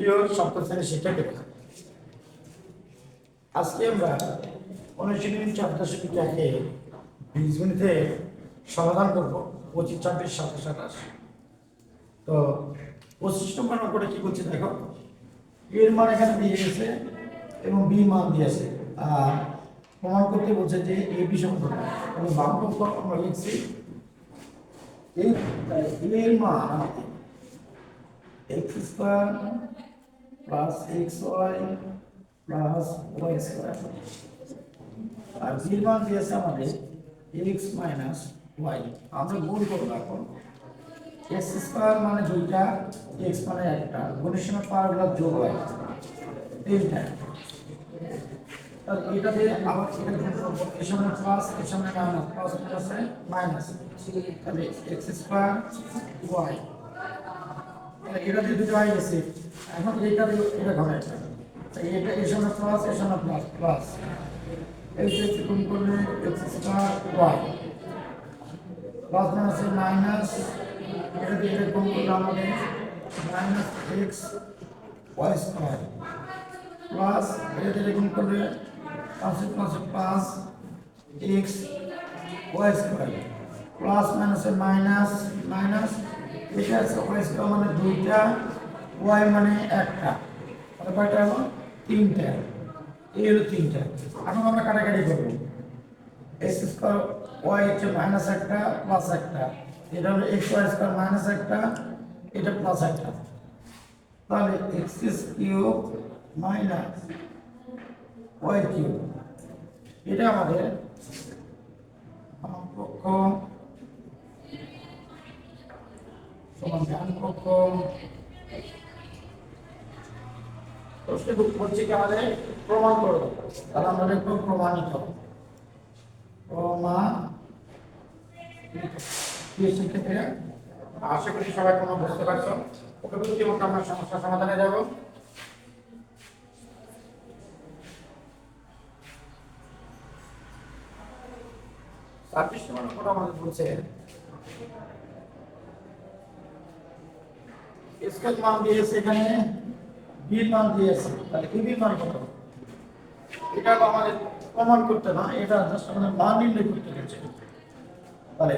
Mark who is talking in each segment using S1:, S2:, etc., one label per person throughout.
S1: প্রিয় সপ্তম শ্রেণির শিক্ষার্থীরা। আজকে আমরা অনুশীলনী চার দশমিক একে সমাধান করব। পঁচিশ, ছাব্বিশ, সাতাশ সাতাশ তো পঁচিশ নম্বর অঙ্কটা কি করছে দেখো? এর মান এখানে দিয়ে গেছে এবং বি মান দিয়েছে। আর প্রমাণ করতে বলছে যে এ বি সমান এবং বাম পক্ষ আমরা লিখছি এর মান x square plus x y plus y আর বির মান দিয়েছে আমাদের এক্স মাইনাস ওয়াই আমরা গুণ করব এখন। এক্স স্কোয়ার মানে দুইটা এক্স মানে একটা। গুণের সময় পাওয়ারগুলো যোগ হয়। তিনটা। তাহলে এটা আবার এটা এর মাইনাস প্লাসে মাইনাস তাহলে এক্স স্কোয়ার ওয়াই এটা দিয়ে দুটো গেছে। এখন এইটা দিয়ে এটা ঘরে। এটা এর সামনে প্লাস এর সামনে প্লাস প্লাস এই যে গুণ করলে এক্স স্কোয়ার ওয়াই প্লাস মাইনাসে মাইনাস এটা দিয়ে এটা গুণ করলে আমাদের minus x y square plus এটা দিয়ে গুণ করলে পাঁচে পাঁচ এক্স ওয়াই স্কোয়ার প্লাস মাইনাসে মাইনাস মাইনাস এটা আছে ওয়াই মানে দুইটা, ওয়াই মানে একটা। তাহলে কয়টা হলো? তিনটা। এই হলো তিনটা। এখন আমরা কাটাকাটি করব। এক্স স্কোয়ার ওয়াই হচ্ছে মাইনাস একটা প্লাস একটা। এটা হলো এক্স ওয়াই স্কোয়ার মাইনাস একটা, এটা প্লাস একটা। তাহলে x cube minus y cube. এটা আমাদের পক্ষ সমান ডান পক্ষ প্রশ্নে বলছে কি আমাদের প্রমাণ করব তাহলে আমরা লিখব প্রমাণিত। আশা করি সবাই কোনো বুঝতে পারছ। ওকে বুঝতে মতো আমরা সমস্যা সমাধানে যাব। ছাব্বিশ নম্বর আমাদের বলছে স্কেল মান দিয়েছে এখানে বির মান দিয়েছে তাহলে কি বির মান কত এটা তো আমাদের প্রমাণ করতে না এটা জাস্ট আমাদের মান নির্ণয় করতে গেছে তাহলে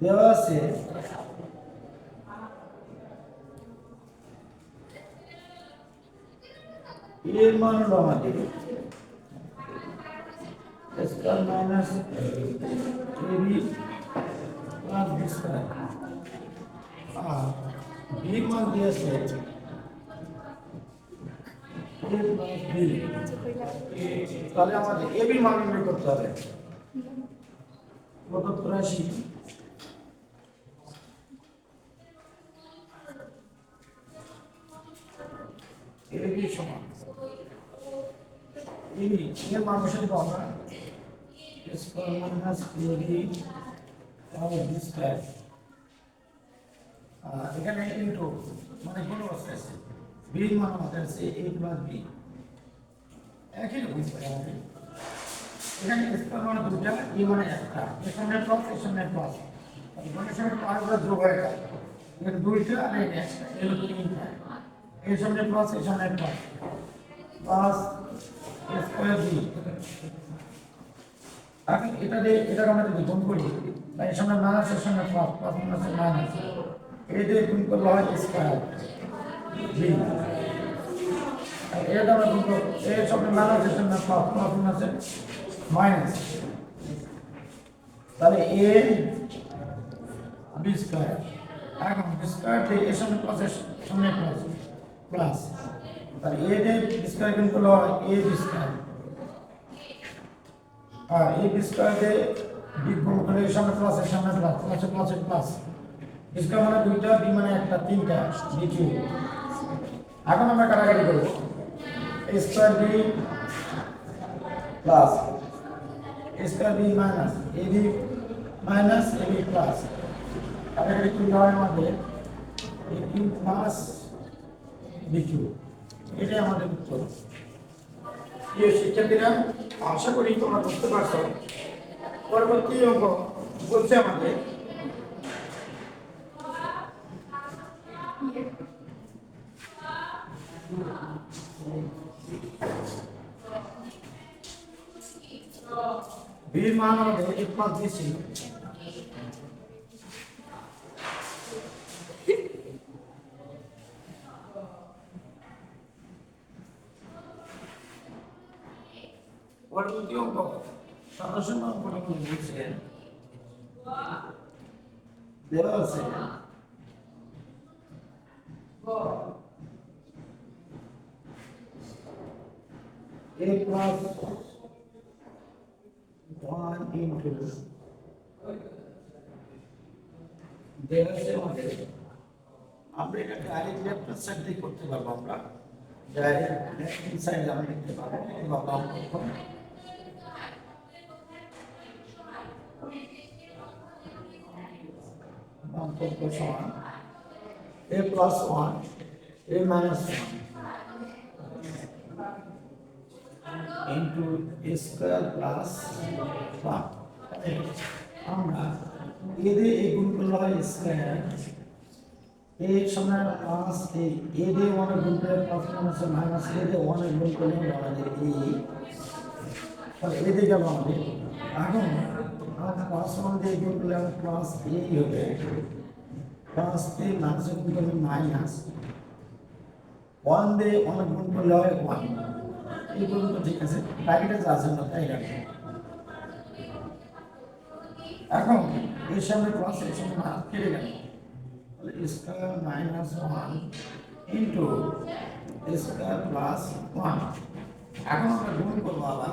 S1: দেওয়া আছে এর মান হলো আমাদের square minus a b plus b square আর বির মান দিয়েছে a প্লাস বি তাহলে আমাদের এবি মান নির্ণয় করতে হবে প্রদত্ত রাশি এবি সমান এবি এর মান বসাতে পারব না স্কয়ার মাইনাস এবি তাহলে বি স্কয়ার এখানে ইন্টু মানে অবস্থা আছে। বির মান আছে এ প্লাস বি একই রকম এখানে স্কয়ার মানে দুটা ই মানে একটা। সামনে প্লাস সামনে প্লাস মানে সামনে পাঁচ বার যোগ হয়ে গেল। এখানে দুইটা আর এটা একটা এগুলো তিনটা। এর সামনে প্লাস এর সামনে প্লাস প্লাস স্কয়ার বি এখন এটা দিয়ে, এটাকে আমরা যদি গুণ করি বা এর সামনে মাইনাস এর সামনে প্লাস প্লাস মাইনাস এই দিয়ে গুণ করলে গুণ করব এর সামনে মাইনাস এর সামনে প্লাস তাহলে এ বি এখন বি স্কয়ার থেকে এর সামনে প্লাস প্লাস তাহলে এ দিয়ে স্কয়ার গুণ করলে হয় এ বি এই বি স্কয়ার দিয়ে বি গুণ করলে এর সামনে প্লাস এর প্লাস প্লাসে প্লাসে প্লাস স্কয়ার মানে দুইটা, বি মানে একটা, তিনটা, বি কিউ। এখন আমরা কাটাকাটি করব square b plus square b minus a b minus a b plus কাটাকাটি করলে হয় আমাদের a cube plus b cube. এটাই আমাদের উত্তর। প্রিয় শিক্ষার্থীরা, আশা করি তোমরা বুঝতে পারছ। পরবর্তী অঙ্ক বলছে আমাদের বির মান আমাদের এক পাঁচ দিয়েছিল পরবর্তী অঙ্ক সদস্য অঙ্কটা কি বলছেন দেওয়া আছে। a plus 1 into দেওয়া আছে আমাদের আমরা এটাকে আরেক লেফট সাইড দিয়ে করতে পারব আমরা। ডাইরেক্ট লেফট সাইড আমরা লিখতে পারব। বা বাম পক্ষ। বাম পক্ষ সমান। A plus 1 a minus 1 square plus 1 আমরা এদের এই গুণ করলে হয় স্কয়ার এ সমান প্লাস এ এ দিয়ে ওয়ান গুণ করে প্লাস মাইনাস মাইনাস এ দিয়ে ওয়ান গুণ করলে আমাদের এই তাহলে এ দিয়ে গেল আমাদের এখন আমরা প্লাস ওয়ান দিয়ে গুণ করলে আমার প্লাস এই হবে। প্লাস এ মাইনাস গুণ করলে মাইনাস ওয়ান দিয়ে ওয়ান গুণ করলে হয় ওয়ান এই পর্যন্ত ঠিক আছে, বাকিটা যা আছে তাই রাখব এখন এর সামনে প্লাস এর সামনে হাত কেটে গেল। তাহলে square minus one into square plus one এখন আমরা গুণ করব আবার।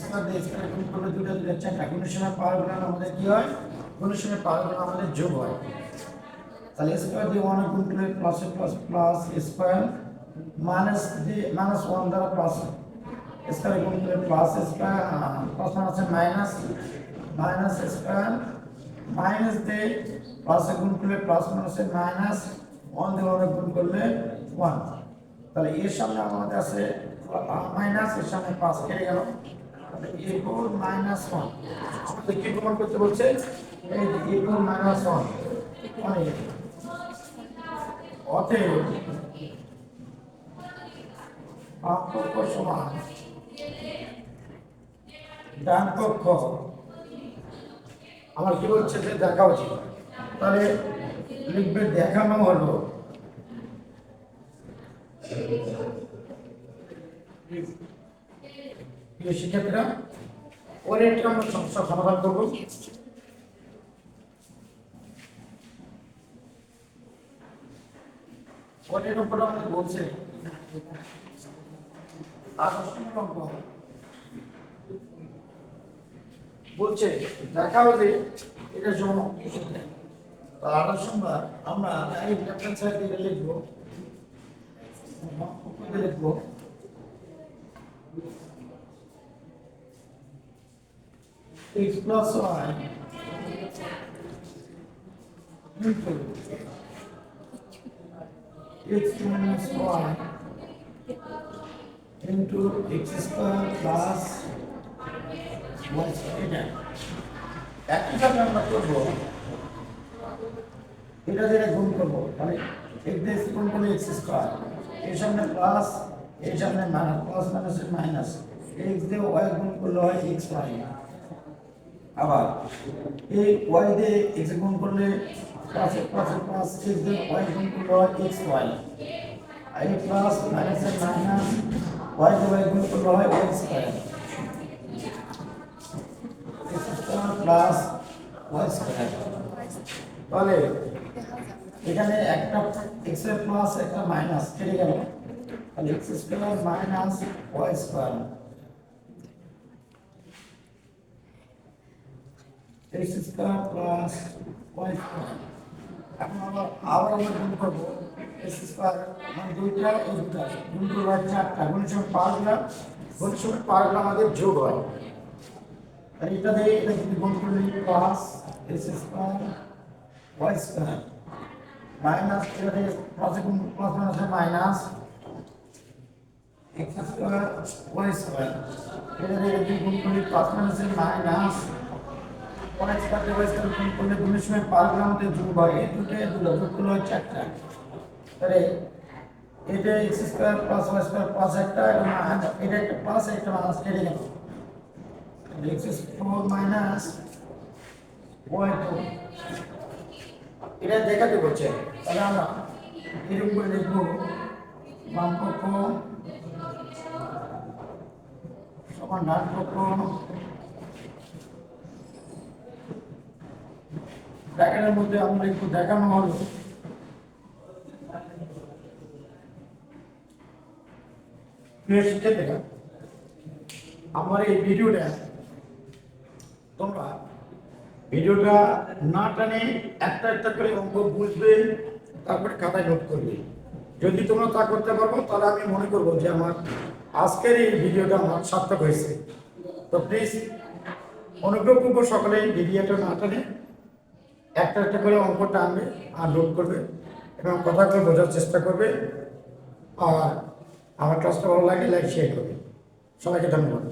S1: স্কয়ার দিয়ে স্কয়ার গুণ করলে দুটো দুটো চারটা। গুণের সময় পাওয়ার গুণ আমাদের কি হয়? গুণের সময় পাওয়ার গুণ আমাদের যোগ হয়। তাহলে স্কয়ার দিয়ে ওয়ান গুণ করলে plus plus plus square minus দিয়ে মাইনাস ওয়ান দ্বারা প্লাস স্কয়ার গুণ করলে plus square plus minus minus minus square minus দিয়ে প্লাস গুণ করলে প্লাস মাইনাসে মাইনাস ওয়ান দিয়ে ওয়ান গুণ করলে ওয়ান তাহলে এর সামনে আমাদের আছে মাইনাস এর সামনে প্লাস কেটে গেল। তাহলে এ ফোর মাইনাস ওয়ান আমাদের কি প্রমাণ করতে বলছে? এই এ ফোর মাইনাস ওয়ান অতএব পার্থক্য সমান ডান পক্ষ। আমার কি বলছে যে দেখা উচিত? তাহলে লিখবে দেখানো হলো। প্রিয় শিক্ষার্থীরা পরে একটা আমরা সমস্যা সমাধান করব। উপরে আমাদের বলছে। বলছে, দেখা হবে এটা জন্য আঠাশ নম্বর আমরা এই সাইড থেকে লিখব। লিখব। X plus y x minus y x square plus y square এটা একইভাবে আমরা করব এটা দিয়ে গুণ করব তাহলে x দিয়ে গুণ করলে x স্কোয়ার এর সামনে প্লাস এর সামনে minus plus minus minus x দিয়ে y গুণ করলে হয় x, y আবার এই y দিয়ে x গুণ করলে প্লাস প্লাস প্লাস x দিয়ে y গুণ করলে হয় y আর এই প্লাস মাইনাস মাইনাস y দিয়ে y গুণ করলে হয় y square x square plus y square তাহলে এখানে একটা x এর প্লাস একটা মাইনাস কেটে গেল। তাহলে x square minus y square x square plus y square এখন আবার গুণ করব। মানে দুইটা এই দুটা গুণ করব চারটা গুণের সময় পাঁচটা গুণের সময় যোগ হয় আর এটা দিয়ে এটা যদি গুণ করলে plus x square y square minus দিয়ে প্লাস গুণ প্লাস মাইনাস মাইনাস স্কয়ার এটা দিয়ে যদি গুণ করলে প্লাস মাইনাস অনেক স্কয়ার y স্কয়ার গুণ করলে গুণের সময় পাঁচটা আমাদের যোগ হয় এই দুটো এই দুটো যোগ করলে হয় চারটা। তাহলে এটা x square plus y square plus একটা এবং মাইনাস এটা একটা প্লাস একটা মাইনাস কেটে গেল। X four minus y four এটা দেখাতে বলছে, তাহলে আমরা এরকম করে লিখব বাম পক্ষ সমান ডান পক্ষ ব্র্যাকেটের মধ্যে আমরা একটু দেখানো হলো। আমার এই ভিডিওটা তোমরা ভিডিওটা না টানে একটা একটা করে অঙ্ক বুঝবে, তারপরে খাতায় নোট করবে। যদি তোমরা তা করতে পারব তাহলে আমি মনে করব যে আমার আজকের এই ভিডিওটা আমার সার্থক হয়েছে। তো প্লিজ অনুগ্রহ করব সকলে ভিডিওটা না টানে একটা একটা করে অঙ্কটা আনবে আর নোট করবে এবং কথাগুলো বোঝার চেষ্টা করবে। আর আমার ক্লাসটা ভালো লাগে লাইক শেয়ার করবে। সবাইকে ধন্যবাদ।